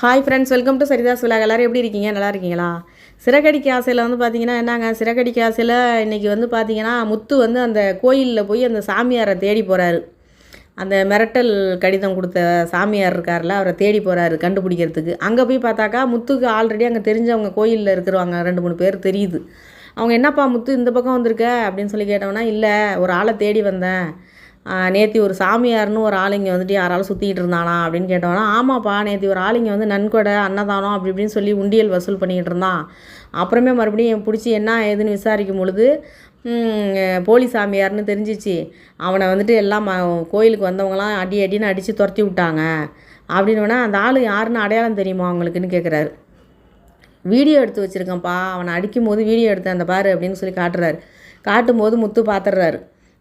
Hi friends welcome to Saritha's விழா எல்லோரும் எப்படி இருக்கீங்க? நல்லா இருக்கீங்களா? சிறகடிக்க ஆசையில் வந்து பார்த்தீங்கன்னா என்னங்க? சிறகடிக்க ஆசையில் இன்றைக்கி வந்து பார்த்தீங்கன்னா முத்து வந்து அந்த கோயிலில் போய் அந்த சாமியாரை தேடி போகிறாரு அந்த மிரட்டல் கடிதம் கொடுத்த சாமியார் இருக்கார்ல அவரை தேடி போகிறாரு கண்டுபிடிக்கிறதுக்கு. அங்கே போய் பார்த்தாக்கா முத்துக்கு ஆல்ரெடி அங்கே தெரிஞ்சவங்க கோயிலில் இருக்கிறவங்க ரெண்டு மூணு பேர் தெரியுது. அவங்க என்னப்பா முத்து இந்த பக்கம் வந்திருக்க? அப்படின்னு சொல்லி கேட்டோம்னா இல்லை ஒரு ஆளை தேடி வந்தேன். நேற்று ஒரு சாமியார்னு ஒரு ஆளுங்க வந்துட்டு யாராலும் சுற்றிக்கிட்டு இருந்தானா அப்படின்னு கேட்டோன்னா ஆமாப்பா நேற்று ஒரு ஆளுங்க வந்து நன்கொடை அன்னதானம் அப்படி இப்படின்னு சொல்லி உண்டியல் வசூல் பண்ணிக்கிட்டு இருந்தான். அப்புறமே மறுபடியும் பிடிச்சி என்ன ஏதுன்னு விசாரிக்கும் பொழுது போலி சாமியார்னு தெரிஞ்சிச்சு. அவனை வந்துட்டு எல்லாம் கோயிலுக்கு வந்தவங்களாம் அடி அடின்னு அடித்து துரத்தி விட்டாங்க. அப்படின்னோடனே அந்த ஆள் யாருன்னு அடையாளம் தெரியுமா அவங்களுக்குன்னு கேட்குறாரு வீடியோ எடுத்து வச்சுருக்கேன்ப்பா அவனை அடிக்கும்போது வீடியோ எடுத்தேன் அந்த பாரு அப்படின்னு சொல்லி காட்டுறாரு. காட்டும்போது முத்து பார்த்துடுறாரு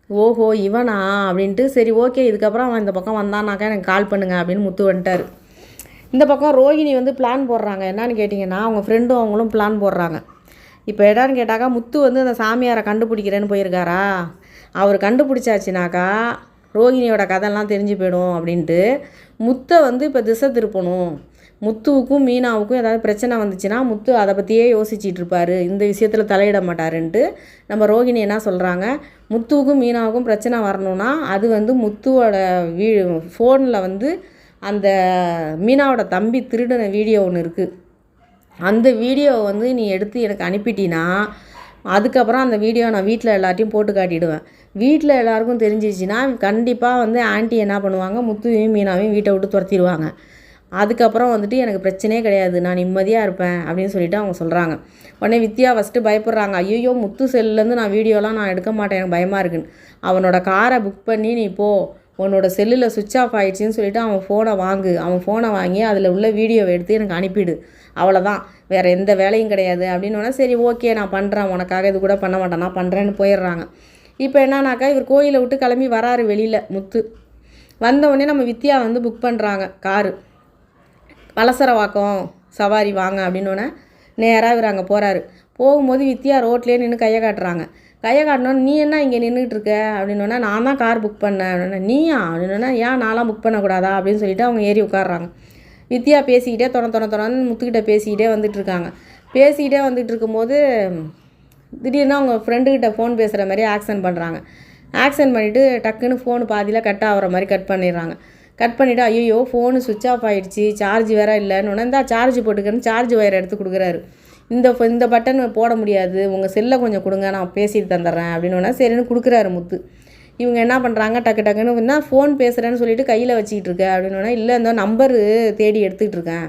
ஓஹோ இவனா? அப்படின்ட்டு சரி ஓகே இதுக்கப்புறம் அவன் இந்த பக்கம் வந்தானாக்கா எனக்கு கால் பண்ணுங்க அப்படின்னு முத்து வந்துட்டார். இந்த பக்கம் ரோகிணி வந்து பிளான் போடுறாங்க. என்னன்னு கேட்டிங்கன்னா அவங்க ஃப்ரெண்டும் அவங்களும் பிளான் போடுறாங்க. இப்போ என்னன்னு கேட்டாக்கா முத்து வந்து அந்த சாமியாரை கண்டுபிடிக்கிறேன்னு போயிருக்காரா? அவர் கண்டுபிடிச்சாச்சுனாக்கா ரோகிணியோட கதையெல்லாம் தெரிஞ்சு போயிடும் அப்படின்ட்டு முத்தை வந்து இப்போ திசை திருப்பணும். முத்துவுக்கும் மீனாவுக்கும் ஏதாவது பிரச்சனை வந்துச்சுன்னா முத்து அதை பற்றியே யோசிச்சிட்டு இருப்பார் இந்த விஷயத்தில் தலையிட மாட்டாருன்ட்டு. நம்ம ரோகிணி என்ன சொல்கிறாங்க முத்துவுக்கும் மீனாவுக்கும் பிரச்சனை வரணும்னா அது வந்து முத்துவோட வீ ஃபோனில் வந்து அந்த மீனாவோட தம்பி திருடின வீடியோ ஒன்று இருக்குது அந்த வீடியோவை வந்து நீ எடுத்து எனக்கு அனுப்பிட்டினா அதுக்கப்புறம் அந்த வீடியோ நான் வீட்டில் எல்லாத்தையும் போட்டு காட்டிடுவேன். வீட்டில் எல்லாருக்கும் தெரிஞ்சிச்சுன்னா கண்டிப்பாக வந்து ஆண்டி என்ன பண்ணுவாங்க? முத்துவையும் மீனாவையும் வீட்டை விட்டு துரத்திடுவாங்க. அதுக்கப்புறம் வந்துட்டு எனக்கு பிரச்சனையே கிடையாது நான் நிம்மதியாக இருப்பேன் அப்படின்னு சொல்லிட்டு அவங்க சொல்கிறாங்க உடனே வித்யா ஃபஸ்ட்டு பயப்படுறாங்க ஐயோ முத்து செல்லுலேருந்து நான் வீடியோலாம் நான் எடுக்க மாட்டேன் எனக்கு பயமாக இருக்குன்னு. அவனோட காரை புக் பண்ணி நீ போ உன்னோட செல்லில் சுவிட்ச் ஆஃப் ஆயிடுச்சுன்னு சொல்லிட்டு அவன் ஃபோனை வாங்கு. அவன் ஃபோனை வாங்கி அதில் உள்ள வீடியோவை எடுத்து எனக்கு அனுப்பிடு. அவ்வளோதான் வேறு எந்த வேலையும் கிடையாது அப்படின்னோடனே சரி ஓகே நான் பண்ணுறேன் உனக்காக இது கூட பண்ண மாட்டேன். நான் பண்ணுறேன்னு போயிடுறாங்க. இப்போ என்னன்னாக்கா இவர் கோயிலை விட்டு கிளம்பி வராரு வெளியில் முத்து. வந்த உடனே நம்ம வித்யா வந்து புக் பண்ணுறாங்க காரு வலசரவாக்கம் சவாரி வாங்க அப்படின்னோடனே நேராக இவர் அங்கே போகிறாரு போகும்போது வித்தியா ரோட்லேயே நின்று கையை காட்டுறாங்க. கையை காட்டினோன்னு நீ என்ன இங்கே நின்றுட்டு இருக்க அப்படின்னோடனே நான் தான் கார் புக் பண்ணேன். அப்படின்னா நீயா? அப்படின்னா ஏன் நான்லாம் புக் பண்ணக்கூடாதா? அப்படின்னு சொல்லிட்டு அவங்க ஏறி உட்காடுறாங்க வித்யா பேசிக்கிட்டே தொண தொண தொணன்னு முத்துக்கிட்ட பேசிக்கிட்டே வந்துட்டு இருக்காங்க பேசிக்கிட்டே வந்துட்டு இருக்கும்போது திடீர்னு அவங்க ஃப்ரெண்டுக்கிட்ட ஃபோன் பேசுகிற மாதிரி ஆக்சன் பண்ணுறாங்க ஆக்சன் பண்ணிவிட்டு டக்குன்னு ஃபோனு பாதியில் கட் ஆகிற மாதிரி கட் பண்ணிடுறாங்க. கட் பண்ணிவிட்டு ஐயோ ஃபோனு சுவிட்ச் ஆஃப் ஆகிடுச்சி சார்ஜ் வேற இல்லைன்னு உடனே இந்தா சார்ஜ் போட்டுக்கன்னு சார்ஜ் ஒயர் எடுத்து கொடுக்குறாரு. இந்த இந்த பட்டன் போட முடியாது. உங்கள் செல்லை கொஞ்சம் கொடுங்க நான் பேசிட்டு தந்துடுறேன் அப்படின்னு சரின்னு கொடுக்குறாரு முத்து. இவங்க என்ன பண்ணுறாங்க டக்கு டக்குன்னு என்ன ஃபோன் பேசுகிறேன்னு சொல்லிட்டு கையில் வச்சுக்கிட்டு இருக்க? அப்படின்னு இல்லை இந்த நம்பரு தேடி எடுத்துக்கிட்டு இருக்கேன்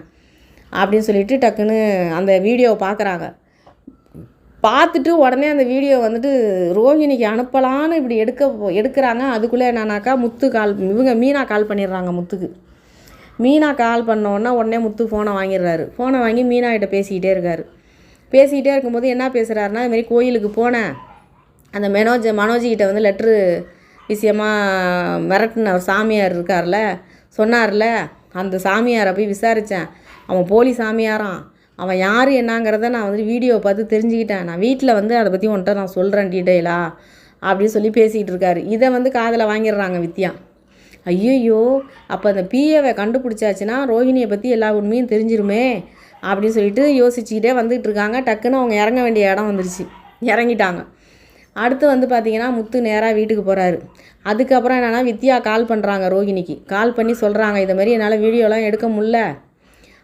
அப்படின்னு சொல்லிட்டு டக்குன்னு அந்த வீடியோவை பார்க்குறாங்க பார்த்துட்டு உடனே அந்த வீடியோ வந்துட்டு ரோஹிணிக்கு அனுப்பலான்னு இப்படி எடுக்க எடுக்கிறாங்க. அதுக்குள்ளே என்னன்னாக்கா முத்து கால் இவங்க மீனா கால் பண்ணிடுறாங்க முத்துக்கு. மீனா கால் பண்ணோன்னா உடனே முத்து ஃபோனை வாங்கிடுறாரு. ஃபோனை வாங்கி மீனா கிட்ட பேசிக்கிட்டே இருக்காரு. பேசிக்கிட்டே இருக்கும்போது என்ன பேசுகிறாருன்னா இதுமாரி கோயிலுக்கு போனேன். அந்த மெனோஜ் மனோஜிக்கிட்ட வந்து லெட்ரு விஷயமாக மிரட்டின ஒரு சாமியார் இருக்கார்ல சொன்னார்ல. அந்த சாமியாரை போய் விசாரித்தேன் அவன் போலி சாமியாரான் அவன் யார் என்னங்கிறத நான் வந்து வீடியோ பார்த்து தெரிஞ்சுக்கிட்டேன். நான் வீட்டில் வந்து அதை பற்றி உன்கிட்ட நான் சொல்கிறேன் டீட்டெயிலாக அப்படின்னு சொல்லி பேசிகிட்டு இருக்காரு. இதை வந்து காதில் வாங்கிடுறாங்க வித்யா. ஐயையோ அப்போ அந்த பிஏவை கண்டுபிடிச்சாச்சுன்னா ரோஹிணியை பற்றி எல்லா உண்மையும் தெரிஞ்சிருமே அப்படின்னு சொல்லிட்டு யோசிச்சுக்கிட்டே வந்துகிட்டு இருக்காங்க. டக்குன்னு அவங்க இறங்க வேண்டிய இடம் வந்துருச்சு. இறங்கிட்டாங்க. அடுத்து வந்து பார்த்திங்கன்னா முத்து நேராக வீட்டுக்கு போகிறாரு அதுக்கப்புறம் என்னென்னா வித்யா கால் பண்ணுறாங்க ரோஹிணிக்கு. கால் பண்ணி சொல்கிறாங்க இதை மாதிரி என்னால் வீடியோலாம் எடுக்க முடில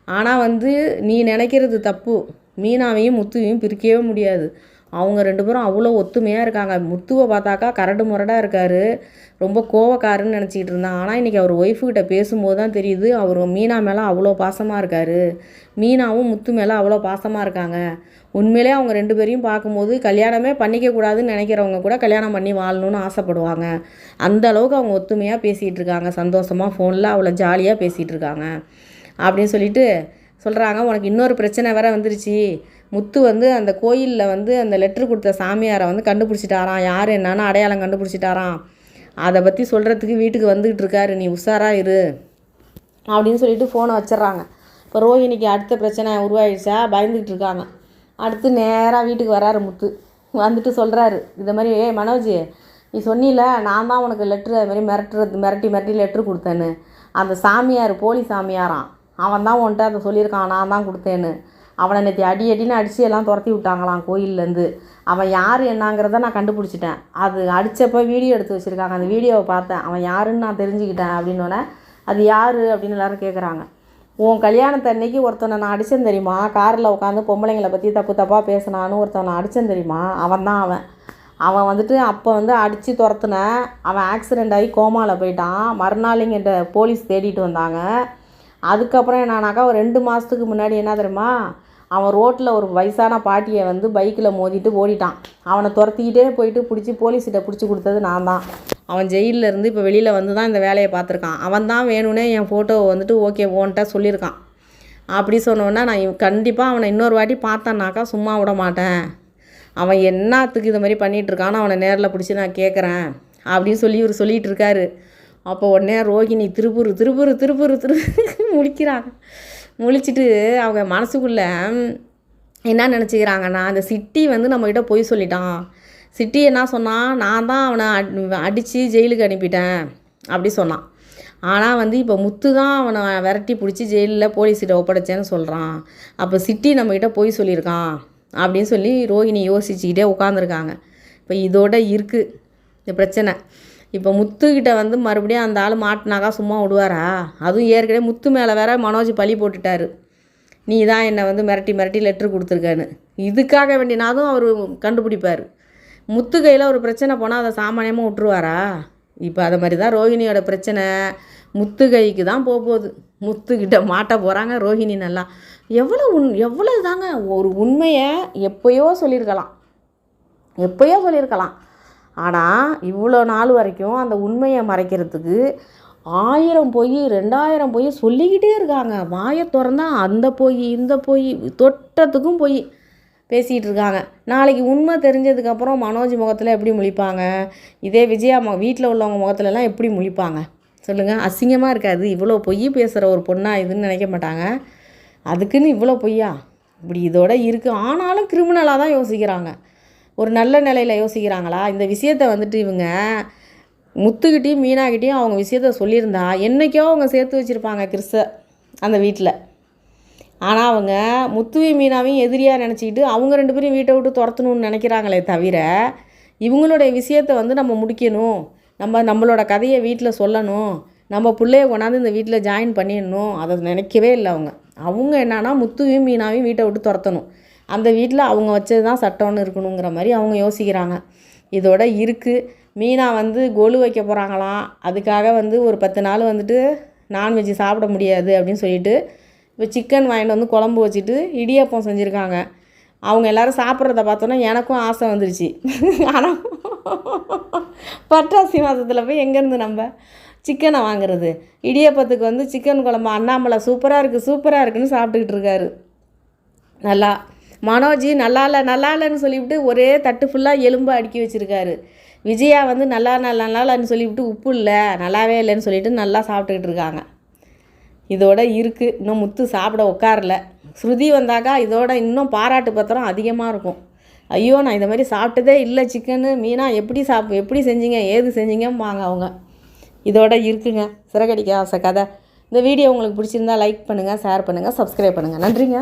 ஆனால் வந்து நீ நினைக்கிறது தப்பு. மீனாவையும் முத்துவையும் பிரிக்கவே முடியாது. அவங்க ரெண்டு பேரும் அவ்வளோ ஒத்துமையாக இருக்காங்க. முத்துவை பார்த்தாக்கா கரடு முரடாக இருக்கார். ரொம்ப கோவக்காருன்னு நினச்சிக்கிட்டு இருந்தான். ஆனால் இன்றைக்கி அவர் ஒய்ஃபுக்கிட்ட பேசும்போது தான் தெரியுது அவர் மீனா மேலே அவ்வளோ பாசமாக இருக்கார். மீனாவும் முத்து மேலே அவ்வளோ பாசமாக இருக்காங்க. உண்மையிலே அவங்க ரெண்டு பேரையும் பார்க்கும்போது கல்யாணமே பண்ணிக்க கூடாதுன்னு நினைக்கிறவங்க கூட கல்யாணம் பண்ணி வாழணும்னு ஆசைப்படுவாங்க. அந்த அளவுக்கு அவங்க ஒத்துமையாக பேசிகிட்டு இருக்காங்க. சந்தோஷமாக ஃபோனில் அவ்வளோ ஜாலியாக பேசிகிட்டு இருக்காங்க. அப்படின்னு சொல்லிட்டு சொல்கிறாங்க உனக்கு இன்னொரு பிரச்சனை வேற வந்துருச்சு. முத்து வந்து அந்த கோயிலில் வந்து அந்த லெட்ரு கொடுத்த சாமியாரை வந்து கண்டுபிடிச்சிட்டாராம். யார் என்னன்னு அடையாளம் கண்டுபிடிச்சிட்டாராம். அதை பற்றி சொல்கிறதுக்கு வீட்டுக்கு வந்துக்கிட்டு இருக்காரு. நீ உஷாராக இரு அப்படின்னு சொல்லிட்டு ஃபோனை வச்சிடுறாங்க. இப்போ ரோஹிணிக்கு அடுத்த பிரச்சனை உருவாயிடுச்சா? பயந்துக்கிட்டு இருக்காங்க. அடுத்து நேராக வீட்டுக்கு வராரு முத்து. வந்துட்டு சொல்கிறாரு இந்த மாதிரி ஏய் மனோஜ் நீ சொன்னில நான் தான் உனக்கு லெட்ரு அது மாதிரி மிரட்டுறது மிரட்டி மிரட்டி லெட்ரு கொடுத்தேன்னு. அந்த சாமியார் போலி சாமியாராம். அவன் தான் உன்ட்ட அதை சொல்லியிருக்கான் நான் தான் கொடுத்தேன்னு. அவனை நேற்று அடி அடின்னு அடித்து எல்லாம் துரத்தி விட்டாங்களாம் கோயில்லேருந்து. அவன் யார் என்னங்கிறத நான் கண்டுபிடிச்சிட்டேன். அது அடித்தப்போ வீடியோ எடுத்து வச்சுருக்காங்க. அந்த வீடியோவை பார்த்தேன். அவன் யாருன்னு நான் தெரிஞ்சுக்கிட்டேன் அப்படின்னோடனே அது யார் அப்படின்னு எல்லாரும் கேட்குறாங்க உன் கல்யாணத்து அன்னைக்கு ஒருத்தனை நான் அடித்தேன் தெரியுமா? காரில் உட்காந்து பொம்பளைங்களை பற்றி தப்பு தப்பாக பேசினான்னு ஒருத்தனை அடித்தேன் தெரியுமா? அவன் தான் அவன். அவன் வந்துட்டு அப்போ வந்து அடித்து துரத்துனேன் அவன் ஆக்சிடெண்ட் ஆகி கோமாவில் போயிட்டான். மறுநாள் இங்கே போலீஸ் தேடிட்டு வந்தாங்க. அதுக்கப்புறம் என்னன்னாக்கா ஒரு ரெண்டு மாதத்துக்கு முன்னாடி என்ன தெரியுமா அவன் ரோட்டில் ஒரு வயசான பாட்டியை வந்து பைக்கில் மோதிட்டு ஓடிட்டான். அவனை துரத்திக்கிட்டே போயிட்டு பிடிச்சி போலீஸ்கிட்ட பிடிச்சி கொடுத்தது நான் தான். அவன் ஜெயிலில் இருந்து இப்போ வெளியில் வந்து தான் இந்த வேலையை பார்த்துருக்கான். அவன் தான் வேணும்னே என் ஃபோட்டோவை வந்துட்டு ஓகே ஓன்ட்ட சொல்லியிருக்கான். அப்படி சொன்னோன்னா நான் கண்டிப்பாக அவனை இன்னொரு வாட்டி பார்த்தேன்னாக்கா சும்மா விட மாட்டேன். அவன் என்னத்துக்கு இது மாதிரி பண்ணிகிட்ருக்கான்னு அவனை நேரில் பிடிச்சி நான் கேட்குறேன் அப்படின்னு சொல்லி இவர் சொல்லிகிட்டு இருக்காரு. அப்போ உடனே ரோகிணி திருப்பூர் திருப்பூர் திருப்பூர் திரு முழிக்கிறாங்க. முழிச்சிட்டு அவங்க மனசுக்குள்ளே என்ன நினச்சிக்கிறாங்கன்னா அந்த சிட்டி வந்து நம்மக்கிட்ட பொய் சொல்லிட்டான். சிட்டி என்ன சொன்னான் நான் தான் அவனை அடித்து ஜெயிலுக்கு அனுப்பிட்டேன். அப்படி சொன்னான். ஆனால் வந்து இப்போ முத்து தான் அவனை விரட்டி பிடிச்சி ஜெயிலில் போலீஸ்கிட்ட ஒப்படைச்சேன்னு சொல்கிறான் அப்போ சிட்டி நம்மக்கிட்ட பொய் சொல்லியிருக்கான் அப்படின்னு சொல்லி ரோஹிணி யோசிச்சுக்கிட்டே உட்காந்துருக்காங்க இப்போ இதோட இருக்குது இந்த பிரச்சனை. இப்போ முத்துக்கிட்ட வந்து மறுபடியும் அந்த ஆள் மாட்டினாக்கா சும்மா விடுவாரா? அதுவும் ஏற்கனவே முத்து மேலே வேற மனோஜ் பழி போட்டுட்டாரு. நீ தான் என்னை வந்து மிரட்டி மிரட்டி லெட்ரு கொடுத்துருக்கான்னு. இதுக்காக வேண்டினாதும் அவர் கண்டுபிடிப்பார். முத்து கையில் ஒரு பிரச்சனை போனால் அதை சாமானியமாக விட்டுருவாரா? இப்போ அதை மாதிரி தான் ரோஹிணியோட பிரச்சனை. முத்து கைக்கு தான் போக போகுது. முத்துக்கிட்ட மாட்ட போகிறாங்க ரோஹிணி நல்லா. எவ்வளோ உண் எவ்வளோ தாங்க ஒரு உண்மையை எப்போயோ சொல்லியிருக்கலாம். எப்போயோ சொல்லியிருக்கலாம். ஆனால் இவ்வளோ நாள் வரைக்கும் அந்த உண்மையை மறைக்கிறதுக்கு ஆயிரம் பொய் ரெண்டாயிரம் பொய் சொல்லிக்கிட்டே இருக்காங்க. வாயை திறந்தா அந்த பொய் இந்த பொய் தொட்டத்துக்கும் பொய் பேசிகிட்டு இருக்காங்க. நாளைக்கு உண்மை தெரிஞ்சதுக்கப்புறம் மனோஜ் முகத்தில் எப்படி முழிப்பாங்க? இதே விஜயா ம வீட்டில் உள்ளவங்க முகத்துலலாம் எப்படி முழிப்பாங்க? சொல்லுங்கள் அசிங்கமாக இருக்காது. இவ்வளோ பொய் பேசுகிற ஒரு பொண்ணாக இதுன்னு நினைக்க மாட்டாங்க. அதுக்குன்னு இவ்வளோ பொய்யா? இப்படி இதோட இருக்குது ஆனாலும் கிரிமினலாக தான் யோசிக்கிறாங்க. ஒரு நல்ல நிலையில் யோசிக்கிறாங்களா? இந்த விஷயத்தை வந்துட்டு இவங்க முத்துக்கிட்டேயும் மீனாக்கிட்டையும் அவங்க விஷயத்த சொல்லியிருந்தா என்றைக்கோ அவங்க சேர்த்து வச்சுருப்பாங்க கிறிஸ்த அந்த வீட்டில் ஆனால் அவங்க முத்துவையும் மீனாவையும் எதிரியாக நினச்சிக்கிட்டு அவங்க ரெண்டு பேரும் வீட்டை விட்டு துரத்தணும்னு நினைக்கிறாங்களே தவிர இவங்களுடைய விஷயத்தை வந்து நம்ம முடிக்கணும். நம்ம நம்மளோட கதையை வீட்டில் சொல்லணும். நம்ம பிள்ளைய கொண்டாந்து இந்த வீட்டில் ஜாயின் பண்ணிடணும். அதை நினைக்கவே இல்லை அவங்க. அவங்க என்னன்னா முத்துவையும் மீனாவையும் வீட்டை விட்டு துரத்தணும். அந்த வீட்டில் அவங்க வச்சது தான் சட்டம்னு இருக்கணுங்கிற மாதிரி அவங்க யோசிக்கிறாங்க. இதோட இருக்குது மீனா வந்து கொலு வைக்க போகிறாங்களாம் அதுக்காக வந்து ஒரு பத்து நாள் வந்துட்டு நான்வெஜ் சாப்பிட முடியாது அப்படின்னு சொல்லிட்டு இப்போ சிக்கன் வாங்கிட்டு வந்து குழம்பு வச்சுட்டு இடியாப்பம் செஞ்சுருக்காங்க. அவங்க எல்லோரும் சாப்பிட்றத பார்த்தோன்னா எனக்கும் ஆசை வந்துருச்சு. ஆனால் பட்டாசி மாதத்தில் போய் எங்கேருந்து நம்ம சிக்கனை வாங்குறது? இடியாப்பத்துக்கு வந்து சிக்கன் குழம்பு அண்ணாமலை சூப்பராக இருக்குது சூப்பராக இருக்குன்னு சாப்பிட்டுக்கிட்டு இருக்காரு. நல்லா மனோஜ் நல்லா இல்லை நல்லா இல்லைன்னு சொல்லிவிட்டு ஒரே தட்டு ஃபுல்லாக எலும்பு அடுக்கி வச்சுருக்காரு. விஜயா வந்து நல்லா நல்லா நல்லான்னு சொல்லிவிட்டு உப்பு இல்லை நல்லாவே இல்லைன்னு சொல்லிவிட்டு நல்லா சாப்பிட்டுக்கிட்டு இருக்காங்க. இதோட இருக்குது இன்னும் முத்து சாப்பிட உட்காரல. ஸ்ருதி வந்தாக்கா இதோட இன்னும் பாராட்டு பத்திரம் அதிகமாக இருக்கும். ஐயோ நான் இந்த மாதிரி சாப்பிட்டதே இல்லை சிக்கனு மீனா எப்படி சாப் எப்படி செஞ்சீங்க ஏது செஞ்சீங்கம்பாங்க அவங்க. இதோட இருக்குங்க. சிறகடிக்க ஆசை கதை. இந்த வீடியோ உங்களுக்கு பிடிச்சிருந்தா லைக் பண்ணுங்கள் ஷேர் பண்ணுங்கள் சப்ஸ்கிரைப் பண்ணுங்கள் நன்றிங்க.